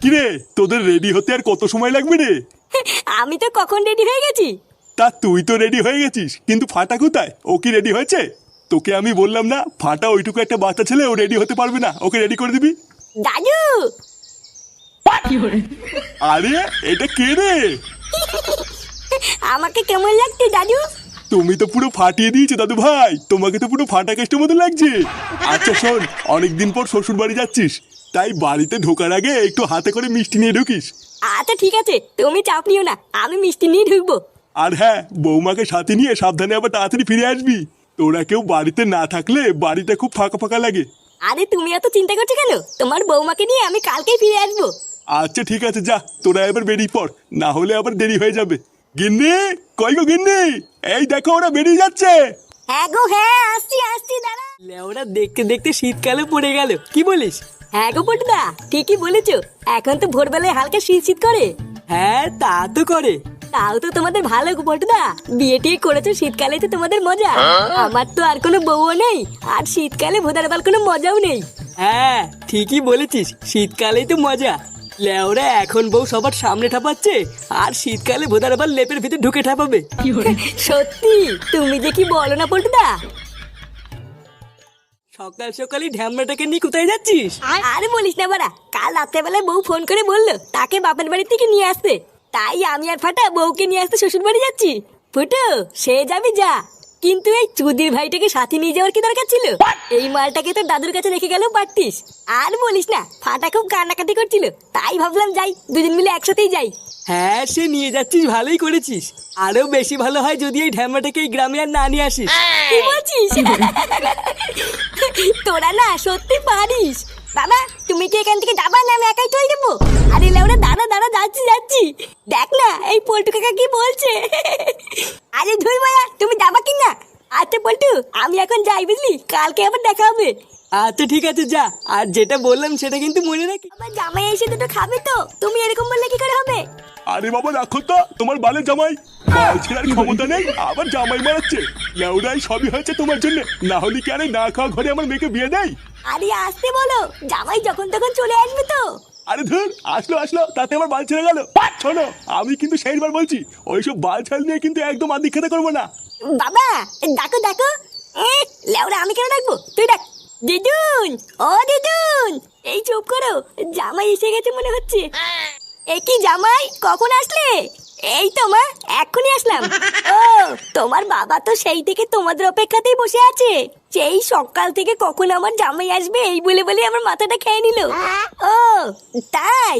কিরে তোদের রেডি হতে আর কত সময় লাগবে রে? আমি তো কখন রেডি হয়ে গেছি? তা তুই তো রেডি হয়ে গেছিস কিন্তু ফাটা কোথায়? ও কি রেডি হয়েছে? তোকে আমি বললাম না ফাটা ওইটুকু একটা বাচ্চা ছেলে ও রেডি হতে পারবে না ওকে রেডি করে দিবি? দাদু! আরে এটা কে রে? আমাকে কেমন লাগছে দাদু? তুমি তো পুরো ফাটিয়ে দিয়েছ দাদু ভাই। তোমাকে তো পুরো ফাটা কেস্টের মতো লাগছে। আচ্ছা শোন অনেকদিন পর শ্বশুর বাড়ি যাচ্ছিস তাই বাড়িতে ঢোকার আগে একটু হাতে করে মিষ্টি নিয়ে ঢুকিস। আচ্ছা ঠিক আছে তুমি চাপ নিও না আমি মিষ্টি নিয়ে ঢুকবো। আর হ্যাঁ বৌমাকে সাথে নিয়ে সাবধানে আবার তাড়াতাড়ি ফিরে আসবি। তোরা কেউ বাড়িতে না থাকলে বাড়িটা খুব ফাঁকা ফাঁকা লাগে। আরে তুমি এত চিন্তা করছ কেন? তোমার বৌমাকে নিয়ে আমি কালকেই ফিরে আসব। আচ্ছা ঠিক আছে যা তোরা এবার বেরিয়ে পড় না হলে আবার দেরি হয়ে যাবে। গিন্নি কই গো গিন্নি? এই দেখো ওরা বেরিয়ে যাচ্ছে। হ্যাঁ গো হ্যাঁ আসছি আসছি দাঁড়া। লেওরা দেখতে দেখতে শীতকালে পড়ে গেল। কি বলিস? হ্যাঁ গো পটুদা ঠিকই বলেছ। এখন তো ভোরবেলায় হালকা শীত শীত করে। হ্যাঁ তা তো করে। তাও তো তোমাদের ভালো গো পটুদা। বিয়ে টিয়ে করেছ শীতকালে তো তোমাদের মজা। আমার তো আর কোনো বউও নেই আর শীতকালে ভোদার বাল কোনো মজাও নেই। হ্যাঁ ঠিকই বলেছিস শীতকালেই তো মজা। লেওরা এখন বউ সবার সামনে ঠাপাচ্ছে আর শীতকালে ভোদার আবার লেপের ভিতরে ঢুকে ঠাপাবে। সত্যি তুমি যে কি বলো না পটুদা সকাল সকালই ঢ্যামড়াটাকে নিয়ে কোথায় যাচ্ছিস? আর? বলিস না বাড়া কাল রাত্রেবেলায় বউ ফোন করে বলল তাকে বাপের বাড়ি থেকে নিয়ে আসতে। তাই আমি আর ফাটা বউকে নিয়ে আসতে শ্বশুর বাড়ি যাচ্ছি। ফুটো সে যাবি যা। কিন্তু এই চুদির ভাইটাকে সাথে নিয়ে যাওয়ার কি দরকার ছিল? এই মালটাকে তো দাদুর কাছে রেখে গেলেও পারতিস আর বলিস না ফাটা খুব কান্নাকাটি করছিল। তাই ভাবলাম যাই দুজন মিলে একসাথেই যাই। হ্যাঁ সে নিয়ে যাচ্ছিস, ভালোই করেছিস। আরও বেশি ভালো হয় যদি এই ঢ্যামড়াটাকে এই গ্রামে আর না নিয়ে আসিস। কি বলছিস? তোরা না সত্যি পারিস। বাবা, তুমি কি এখান থেকে যাবা না আমি একাই চলে যাব? আরে লেওরা, দাঁড়া দাঁড়া, যাচ্ছি যাচ্ছি। দেখ না, এই পল্টু কাকা কি বলছে? আরে ধুই মায়া, তুমি যাবা কি না আচ্ছা পল্টু আমি এখন যাই বুঝলি? কালকে আবার দেখা হবে। আচ্ছা ঠিক আছে যা। আর যেটা বললাম সেটা কিন্তু মনে রাখি। আমার জামাই এসে দুটো খাবে তো। তুমি এরকম বললে কি করে হবে? আরে বাবা রাখো তো। তোমার বালের জামাই। বাল ছেড়ার ক্ষমতা নেই আবার জামাই মারাচ্ছে। লেউরাই সবই হয়েছে তোমার জন্য। না হলে কি আরে না খাওয়া ঘরে আমার মেয়েকে বিয়ে দেয়? আরে আসতে বলো। জামাই যখন তখন চলে আসবে তো। আরে ধর আসলো আসলো। তাতে আমার বাল ছেড়ে গেল। শোনো আমি কিন্তু সেইবার বলছি ওইসব বাল ছাল নিয়ে কিন্তু একদম আদি খেতে করব না। বাবা, ডাকো ডাকো। লেওরা, আমি কেন ডাকবো? তুই ডাক। দিদুন, ও দিদুন, এই চুপ করো, জামাই এসে গেছে মনে হচ্ছে। এ কি জামাই, কখন আসলে? এই তো মা, এক্ষুনি আসলাম। ও, তোমার বাবা তো সেই থেকে তোমাদের অপেক্ষাতেই বসে আছে। সেই সকাল থেকে কখন আমার জামাই আসবে, এই বলে বলে আমার মাথাটা খেয়ে নিল। ও, তাই?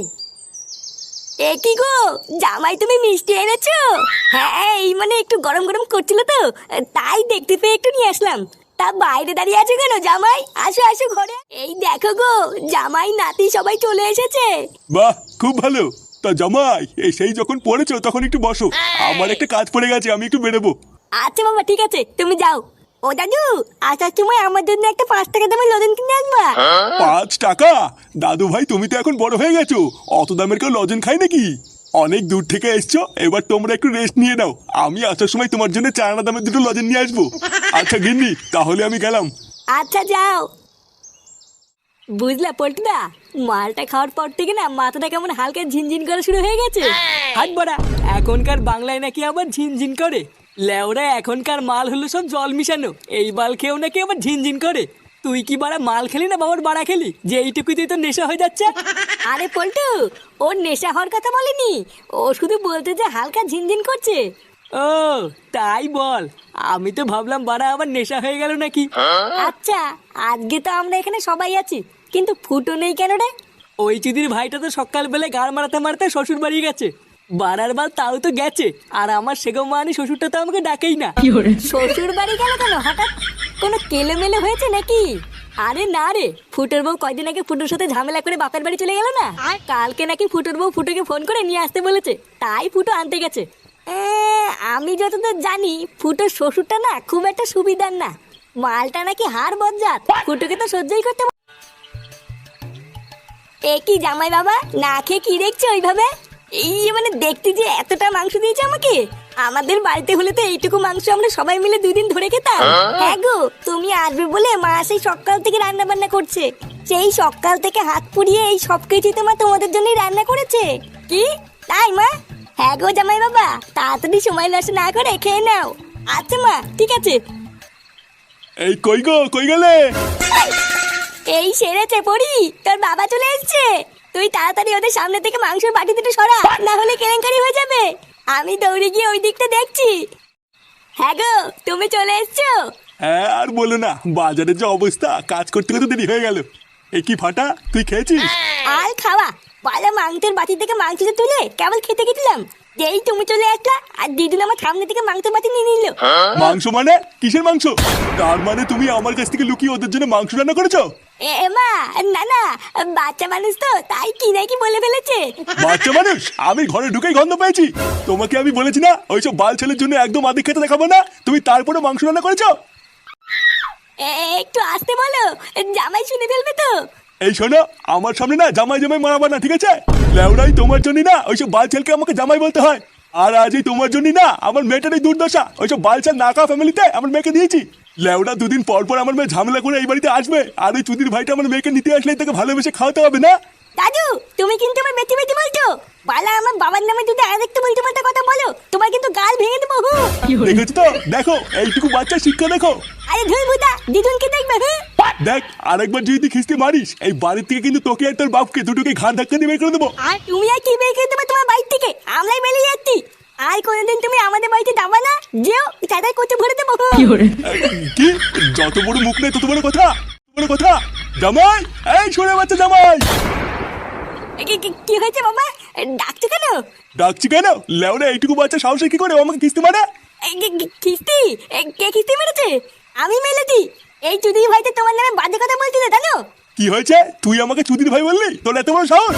এ কি গো? জামাই তুমি মিষ্টি এনেছো? হ্যাঁ এই মানে একটু গরম গরম করছিল তো তাই দেখতে পেয়ে একটু নিয়ে আসলাম। তা বাইরে দাঁড়িয়ে আছো কেন জামাই? আসো আসো ঘরে। এই দেখো গো জামাই নাতি সবাই চলে এসেছে। বাহ খুব ভালো। তা জামাই এই সেই যখন পড়েছো তখন একটু বসো। আমার একটা কাজ পড়ে গেছে আমি একটু বেরোবো। আচ্ছা বাবা ঠিক আছে তুমি যাও। ও দাদু আসার সময় আমার জন্য একটা পাঁচ টাকা দামের লজেন কিনে আসবা পাঁচ টাকা? দাদু ভাই তুমি তো এখন বড় হয়ে গেছো। অত দামের কেউ লজেন খাই নাকি? অনেক দূর থেকে এসছো এবার তোমরা একটু রেস্ট নিয়ে নাও। আমি আসার সময় তোমার জন্য চারানা দামের দুটো লজেন নিয়ে আসব। আচ্ছা গিন্নি তাহলে আমি গেলাম। আচ্ছা যাও। বুঝলা পল্টুদা মালটা খাওয়ার পর থেকে না মাথাটা কেমন হালকা ঝিনঝিন করা শুরু হয়ে গেছে। হাট বড়া এখনকার বাংলায় নাকি আবার ঝিনঝিন করে? লেওরা এখনকার মাল হলো সব জল মিশানো। এই বাল খেয়েও নাকি আবার ঝিনঝিন করে। তুই কি বাড়া মাল খেলি না বাবার বাড়া খেলি? যে এইটুকুতেই তো নেশা হয়ে যাচ্ছে। আরে পল্টু ওর নেশা হওয়ার কথা বলেনি। ও শুধু বলতে যে হালকা ঝিনঝিন করছে। ও তাই বল। আমি তো ভাবলাম বাড়া আবার নেশা হয়ে গেল নাকি। আচ্ছা আজকে তো আমরা এখানে সবাই আছি। কিন্তু ফুটো নেই কেন রে? ওই চিদির ভাইটা তো সকালবেলায় গাড় মারাতে মারাতে শ্বশুর বাড়ি গেছে। বাড়ার বাল তাও তো গেছে। আর আমার সেগো মানি শ্বশুরটা তো আমাকে ডাকেই না। শ্বশুর বাড়ি গেল কেন? হঠাৎ কোনো কেলেমেলে হয়েছে নাকি? আরে না রে ফুটোর বউ কয়দিন আগে ফুটোর সাথে ঝামেলা করে বাপের বাড়ি চলে গেল না? কালকে নাকি ফুটোর বউ ফুটোকে ফোন করে নিয়ে আসতে বলেছে তাই ফুটো আনতে গেছে। এ, আমি যতদূর জানি ফুটোর শ্বশুরটা না খুব একটা সুবিধার না। মালটা নাকি হার বজ্জাত ফুটোকে তো সহ্যই করতে পার- এ কি জামাই বাবা না খেয়ে কি দেখছ ওইভাবে? এই মানে দেখতে যে এতটা মাংস দিয়েছে আমাকে? আমাদের বাড়িতে হলে তো এইটুকু মাংস আমরা সবাই মিলে দুই দিন ধরে খেতাম। হ্যাঁ? গো তুমি আসবে বলে মা সেই সকাল থেকে রান্না বান্না করছে। সেই সকাল থেকে হাত পুড়িয়ে এই সব কিছু তোমার তোমাদের জন্যই রান্না করেছে। কি? তাই মা? হ্যাঁ গো জামাই বাবা তাড়াতাড়ি সময় নষ্ট না করে খেয়ে নাও। আচ্ছা মা ঠিক আছে। এই কই গো কই গেলে? এই সেরেছে পড়ি তোর বাবা চলে এসেছে। তুই তাড়াতাড়ি ওদের সামনে থেকে মাংসের বাটি দুটো সরা না হলে কেলেঙ্কারি হয়ে যাবে। আমি দৌড়ে গিয়ে ওই দিকটা দেখছি। হ্যাঁ গো তুমি চলে এসছো? হ্যাঁ আর বলো না বাজারের যে অবস্থা কাজ করতে করতে দেরি হয়ে গেল। এ কি ফাটা তুই খেয়েছিস? আর খাওয়া পালা মাংসের বাটি থেকে মাংসটা তুলে কেবল খেতে গেছিলাম। যেই তুমি চলে আসলা আর দিদুন আমার সামনে থেকে মাংসের বাটি নিয়ে নিল। মাংস মানে? কিসের মাংস? তার মানে তুমি আমার কাছ থেকে লুকিয়ে ওদের জন্য মাংস রান্না করেছ? এ মা না না বাচ্চা মানুষ তো তাই কি নাকি বলে ফেলেছে? বাচ্চা মানুষ আমি ঘরে ঢুকেই গন্ধ পেয়েছি। তোমাকে আমি বলেছি না ওইসব বাল ছেলের জন্য একদম আদি খেতে দেখাবো না। তুমি তারপরে মাংস রান্না করেছ? একটু আসতে বলো জামাই শুনে ফেলবে তো। এই শোনো আমার সামনে না জামাই জামাই মারাবা না ঠিক আছে? লেওড়াই তোমার জন্যই না ওইসব বাল ছেলকে আমাকে জামাই বলতে হয়। আর আজই তোমার জন্যই না আমার মেয়েটার এই দুর্দশা ওইসব বাল ছেল নাকা ফ্যামিলিতে আমার মেয়েকে দিয়েছি। লেওড়া দুদিন পর পর আমার মেয়ে ঝামেলা করে এই বাড়িতে আসবে। আর ওই চুদির ভাইটা আমার মেয়েকে নিতে আসলেই তাকে ভালোবেসে খাওয়াতে হবে না? দাদু তুমি কিন্তু আমার বেশি বেশি বলছো। বালা আমার বাবার নামে যদি আর একটু বলতে বলতে কথা বলো তোমার কিন্তু গাল ভেঙে দেবো হু। দেখেছ তো? দেখো এইটুকু বাচ্চা শিক্ষা দেখো। আরে ধুই ভুদা দিদুনকে দেখবে হ্যাঁ দেখ আরেকবার যদি তুই খিস্তি মারিস এই বাড়ির থেকে কিন্তু তোকে আর তোর বাপকে দুটোকে ঘাট ধাক্কা দিয়ে বের করে দেবো। আর তুমি আর কি বের করে দেবে তোমার বাড়ি থেকে? আমরাই বেরিয়ে যাচ্ছি। আর কোনোদিন তুমি আমাদের বাড়িতে যাবা না? যেও চাঁদাই করতে ভরে দেবো। কি যত বড় মুখ নেই তত বড় কথা? বড় কথা? জামাই? এই শোনে বাচ্চা জামাই! কি- হয়েছে বাবা? ডাকছো কেন? ডাকছি কেন? লেওরা এইটুকু বাচ্চা সাহসে কি করে? আমাকে কিস্তি মারে? কিস্তি? এ, কে কিস্তি মেরেছে? আমি মেলেছি এই চুদি ভাইতে তোমার নামে বাজে কথা বলছিল জানো? কি হয়েছে? তুই আমাকে চুদির ভাই বললি? তোর এত বড় সাহস?